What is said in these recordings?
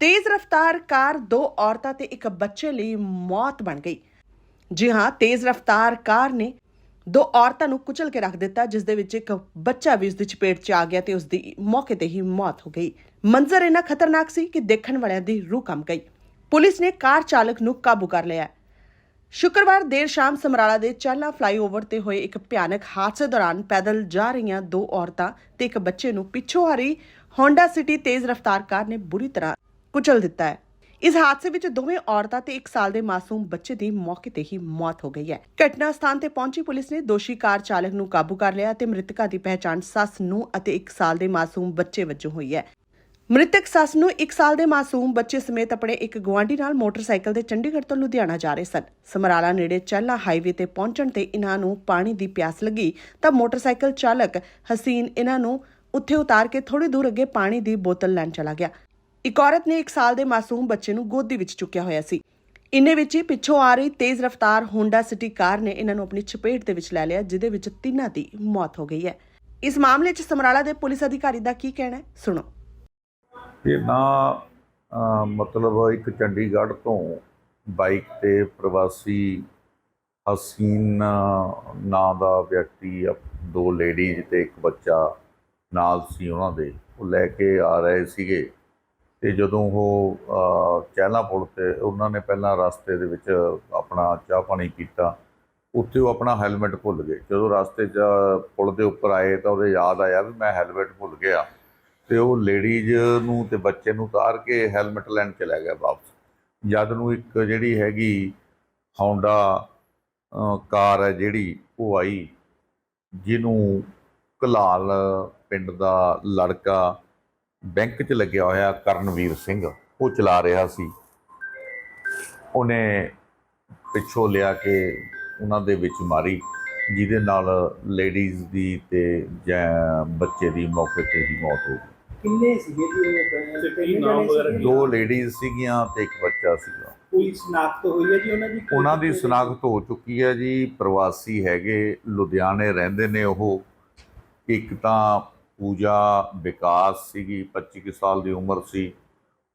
ਤੇਜ਼ ਰਫ਼ਤਾਰ ਕਾਰ ਦੋ ਔਰਤਾਂ ਤੇ ਇੱਕ ਬੱਚੇ ਲਈ ਮੌਤ ਬਣ ਗਈ। ਜੀ ਹਾਂ, ਤੇਜ਼ ਰਫ਼ਤਾਰ ਕਾਰ ਨੇ ਦੋ ਔਰਤਾਂ ਨੂੰ ਕੁਚਲ ਕੇ ਰੱਖ ਦਿੱਤਾ, ਜਿਸ ਦੇ ਵਿੱਚ ਇੱਕ ਬੱਚਾ ਵੀ ਉਸ ਦੀ ਚਪੇਟ 'ਚ ਆ ਗਿਆ ਤੇ ਉਸ ਦੀ ਮੌਕੇ ਤੇ ਹੀ ਮੌਤ ਹੋ ਗਈ। ਮੰਜ਼ਰ ਇੰਨਾ ਖਤਰਨਾਕ ਸੀ ਕਿ ਦੇਖਣ ਵਾਲਿਆਂ ਦੀ ਰੂਹ ਕੰਬ ਗਈ। ਪੁਲਿਸ ਨੇ ਕਾਰ ਚਾਲਕ ਨੂੰ ਕਾਬੂ ਕਰ ਲਿਆ। ਹੈ। ਸ਼ੁੱਕਰਵਾਰ ਦੇਰ ਸ਼ਾਮ ਸਮਰਾਲਾ ਦੇ ਚਾਲਾ ਫਲਾਈਓਵਰ ਤੇ ਹੋਏ ਇੱਕ ਭਿਆਨਕ ਹਾਦਸੇ ਦੌਰਾਨ ਪੈਦਲ ਜਾ ਰਹੀਆਂ ਦੋ ਔਰਤਾਂ ਤੇ ਇੱਕ ਬੱਚੇ ਨੂੰ ਪਿੱਛੋਂ ਆ ਰਹੀ ਹੋਂਡਾ ਸਿਟੀ ਤੇਜ਼ ਰਫ਼ਤਾਰ ਕਾਰ ਨੇ ਬੁਰੀ ਤਰ੍ਹਾਂ ਕੁਚਲ ਦਿੱਤਾ ਹੈ। ਇਸ ਹਾਦਸੇ ਵਿੱਚ ਦੋਵੇਂ ਔਰਤਾਂ ਤੇ 1 ਸਾਲ ਦੇ ਮਾਸੂਮ ਬੱਚੇ ਦੀ ਮੌਕੇ ਤੇ ਹੀ ਮੌਤ ਹੋ ਗਈ ਹੈ। ਘਟਨਾ ਸਥਾਨ ਤੇ ਪਹੁੰਚੀ ਪੁਲਿਸ ਨੇ ਦੋਸ਼ੀ ਕਾਰ ਚਾਲਕ ਨੂੰ ਕਾਬੂ ਕਰ ਲਿਆ ਤੇ ਮ੍ਰਿਤਕਾ ਦੀ ਪਹਿਚਾਣ ਸੱਸ ਨੂੰ ਅਤੇ 1 ਸਾਲ ਦੇ ਮਾਸੂਮ ਬੱਚੇ ਵਜੋਂ ਹੋਈ ਹੈ। ਮ੍ਰਿਤਕ ਸੱਸ ਨੂੰ 1 ਸਾਲ ਦੇ ਮਾਸੂਮ ਬੱਚੇ ਸਮੇਤ ਆਪਣੇ ਇੱਕ ਗੁਆਂਢੀ ਨਾਲ ਮੋਟਰਸਾਈਕਲ ਤੇ ਚੰਡੀਗੜ੍ਹ ਤੋਂ ਲੁਧਿਆਣਾ ਜਾ ਰਹੇ ਸਨ। ਸਮਰਾਲਾ ਨੇੜੇ ਚਹਿਲਾ ਹਾਈਵੇ ਤੇ ਪਹੁੰਚਣ ਤੇ ਇਹਨਾਂ ਨੂੰ ਪਾਣੀ ਦੀ ਪਿਆਸ ਲੱਗੀ ਤਾਂ ਮੋਟਰਸਾਈਕਲ ਚਾਲਕ ਹਸੀਨ ਇਹਨਾਂ ਨੂੰ ਉੱਥੇ ਉਤਾਰ ਕੇ ਥੋੜੀ ਦੂਰ ਅੱਗੇ ਪਾਣੀ ਦੀ ਬੋਤਲ ਲੈਣ ਚਲਾ ਗਿਆ। ਇੱਕ ਔਰਤ ਨੇ 1 ਸਾਲ ਦੇ ਮਾਸੂਮ ਬੱਚੇ ਨੂੰ ਗੋਦੀ ਵਿੱਚ ਚੁੱਕਿਆ ਹੋਇਆ ਸੀ। ਇੰਨੇ ਵਿੱਚ ਹੀ ਪਿੱਛੋਂ ਆ ਰਹੀ ਤੇਜ਼ ਰਫ਼ਤਾਰ ਹੋਂਡਾ ਸਿਟੀ ਕਾਰ ਨੇ ਇਹਨਾਂ ਨੂੰ ਆਪਣੀ ਚਪੇਟ ਦੇ ਵਿੱਚ ਲੈ ਲਿਆ ਜਿਹਦੇ ਵਿੱਚ ਤਿੰਨਾਂ ਦੀ ਮੌਤ ਹੋ ਗਈ ਹੈ। ਇਸ ਮਾਮਲੇ 'ਚ ਸਮਰਾਲਾ ਦੇ ਪੁਲਿਸ ਅਧਿਕਾਰੀ ਦਾ ਕੀ ਕਹਿਣਾ ਹੈ? ਸੁਣੋ। ਇਹ ਨਾ ਅਹ, ਮਤਲਬ ਇੱਕ ਚੰਡੀਗੜ੍ਹ ਤੋਂ ਬਾਈਕ ਤੇ ਪ੍ਰਵਾਸੀ ਹਸੀਨ ਨਾਂ ਦਾ ਵਿਅਕਤੀ ਅਪ- ਦੋ ਲੇਡੀਜ਼ ਤੇ ਇੱਕ ਬੱਚਾ ਨਾਲ ਸੀ ਉਹਨਾਂ ਦੇ। ਉਹ ਲੈ ਕੇ ਆ ਰਹੇ ਸੀਗੇ। ਤੇ ਜਦੋਂ ਉਹ ਅਹ, ਚਹਿਲਾਂ ਪੁਲ ਤੇ ਉਹਨਾਂ ਨੇ ਪਹਿਲਾਂ ਰਸਤੇ ਦੇ ਵਿੱਚ ਆਪਣਾ ਚਾਹ ਪਾਣੀ ਕੀਤਾ ਉੱਥੇ ਉਹ ਆਪਣਾ ਹੈਲਮਟ ਭੁੱਲ ਗਏ। ਜਦੋਂ ਰਸਤੇ 'ਚ ਪੁਲ ਦੇ ਉੱਪਰ ਆਏ ਤਾਂ ਉਹਦੇ ਯਾਦ ਆਇਆ ਵੀ ਮੈਂ ਹੈਲਮਟ ਭੁੱਲ ਗਿਆ। ਤੇ ਉਹ ਲੇਡੀਜ਼ ਨੂੰ ਤੇ ਬੱਚੇ ਨੂੰ ਉਤਾਰ ਕੇ ਹੈਲਮਟ ਲੈਣ ਚਲਾ ਗਿਆ ਵਾਪਸ। ਜਦ ਨੂੰ ਇੱਕ ਜਿਹੜੀ ਹੈਗੀ ਹੌਂਡਾ ਕਾਰ ਹੈ ਜਿਹੜੀ ਉਹ ਆਈ ਜਿਹਨੂੰ ਕਲਾਲ ਪਿੰਡ ਦਾ ਲੜਕਾ ਬੈਂਕ 'ਚ ਲੱਗਿਆ ਹੋਇਆ ਕਰਨਵੀਰ ਸਿੰਘ ਉਹ ਚਲਾ ਰਿਹਾ ਸੀ। ਉਹਨੇ ਪਿੱਛੋਂ ਲਿਆ ਕੇ ਉਹਨਾਂ ਦੇ ਵਿੱਚ ਮਾਰੀ ਜਿਹਦੇ ਨਾਲ ਲੇਡੀਜ਼ ਦੀ ਤੇ ਬੱਚੇ ਦੀ ਮੌਕੇ ਤੇ ਹੀ ਮੌਤ ਹੋ ਗਈ। ਕਿੰਨੇ ਸੀਗੇ ਜੀ ਤੇ ਕਿੰਨੇ ਕੀ ਨਾਮ ਵਗੈਰਾ? ਦੋ ਲੇਡੀਜ਼ ਸੀਗੀਆਂ ਤੇ ਇੱਕ ਬੱਚਾ ਸੀਗਾ। ਕੋਈ ਸ਼ਨਾਖਤ ਹੋਈ ਹੈ ਜੀ ਉਹਨਾਂ ਦੀ? ਉਹਨਾਂ ਦੀ ਸ਼ਨਾਖਤ ਹੋ ਚੁੱਕੀ ਹੈ ਜੀ। ਪ੍ਰਵਾਸੀ ਹੈਗੇ ਲੁਧਿਆਣੇ ਰਹਿੰਦੇ ਨੇ ਉਹ। ਇੱਕ ਤਾਂ ਪੂਜਾ ਵਿਕਾਸ ਸੀਗੀ 25 ਕੁ ਸਾਲ ਦੀ ਉਮਰ ਸੀ।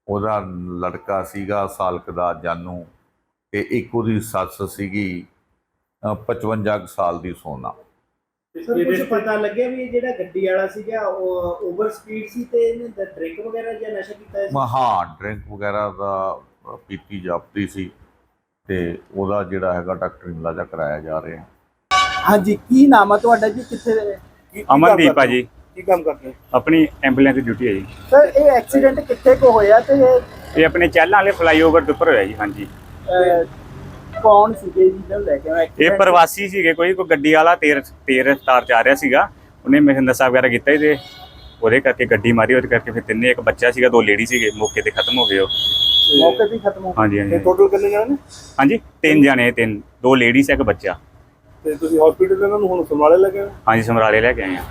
ਉਹਦਾ ਲੜਕਾ ਸੀਗਾ ਸਾਲਕ ਦਾ ਜਾਨੂ ਤੇ ਇੱਕ ਉਹਦੀ ਸੱਸ ਸੀਗੀ ਅ, 55 ਕੁ ਸਾਲ ਦੀ ਸੋਨਾ। ਸਰ ਕੁਝ ਪਤਾ ਲੱਗਿਆ ਵੀ ਜਿਹੜਾ ਗੱਡੀ ਵਾਲਾ ਸੀਗਾ ਉਹ ਓਵਰ ਸਪੀਡ ਸੀ ਤੇ ਇਹਨੇ ਡਰਿੰਕ ਵਗੈਰਾ ਜਾਂ ਨਸ਼ਾ ਕੀਤਾ ਸੀ? ਹਾਂ ਡਰਿੰਕ ਵਗੈਰਾ ਦਾ ਪੀਤੀ ਜਾਪਦੀ ਸੀ ਤੇ ਉਹਦਾ ਜਿਹੜਾ ਹੈਗਾ ਡਾਕਟਰੀ ਇਲਾਜ ਕਰਾਇਆ ਜਾ ਰਿਹਾ। ਹਾਂਜੀ ਕੀ ਨਾਮ ਹੈ ਤੁਹਾਡਾ ਜੀ? ਕਿੱਥੇ ਅਮਨਦੀਪ ਆ? ਜੀ। ਕੀ ਕੰਮ ਕਰਦੇ ਹੋ? ਆਪਣੀ ਐਂਬੂਲੈਂਸ ਦੀ ਡਿਊਟੀ ਹੈ ਜੀ। ਸਰ ਇਹ ਐਕਸੀਡੈਂਟ ਕਿੱਥੇ ਕੋ ਹੋਇਆ ਤੇ ਇਹ ਆਪਣੇ ਚਹਿਲਾਂ ਵਾਲੇ ਫਲਾਈਓਵਰ ਦੇ ਉੱਪਰ ਹੋਇਆ ਜੀ ਹਾਂਜੀ। ਅਹ, ਕੌਣ ਸੀਗੇ ਜੀ ਜਿਹਨੂੰ ਲੈ ਕੇ ਆਏ ਇਹ? ਪ੍ਰਵਾਸੀ ਸੀਗੇ ਕੋਈ ਕੋਈ ਗੱਡੀ ਵਾਲਾ ਤੇਰ ਤੇਰ ਰਫ਼ਤਾਰ ਚ ਆ ਰਿਹਾ ਸੀਗਾ। ਉਹਨੇ ਮੇਰੇ ਨਸ਼ਾ ਵਗੈਰਾ ਕੀਤਾ ਸੀ ਤੇ ਉਹਦੇ ਕਰਕੇ ਗੱਡੀ ਮਾਰੀ ਉਹਦੇ ਕਰਕੇ ਫਿਰ ਤਿੰਨੇ ਇੱਕ ਬੱਚਾ ਸੀਗਾ ਦੋ ਲੇਡੀ ਸੀਗੇ ਮੌਕੇ ਤੇ ਖਤਮ ਹੋ ਗਏ ਉਹ। ਮੌਕੇ ਤੇ ਹੀ ਖਤਮ ਹੋ ਹਾਂਜੀ ਹਾਂਜੀ। ਟੋਟਲ ਕਿੰਨੇ ਜਣੇ ਨੇ? ਹਾਂਜੀ ਤਿੰਨ ਜਾਣੇ ਤਿੰਨ ਦੋ ਲੇਡੀਜ਼ ਇੱਕ ਬੱਚਾ। ਤੇ ਤੁਸੀਂ ਹਸਪੀਟਲ ਇਹਨਾਂ ਨੂੰ ਹੁਣ ਸੰਭਾਲੇ ਲੱਗੇ ਹਾਂਜੀ ਸਮਰਾਲੇ ਲੈ ਕੇ ਆਏ ਆ।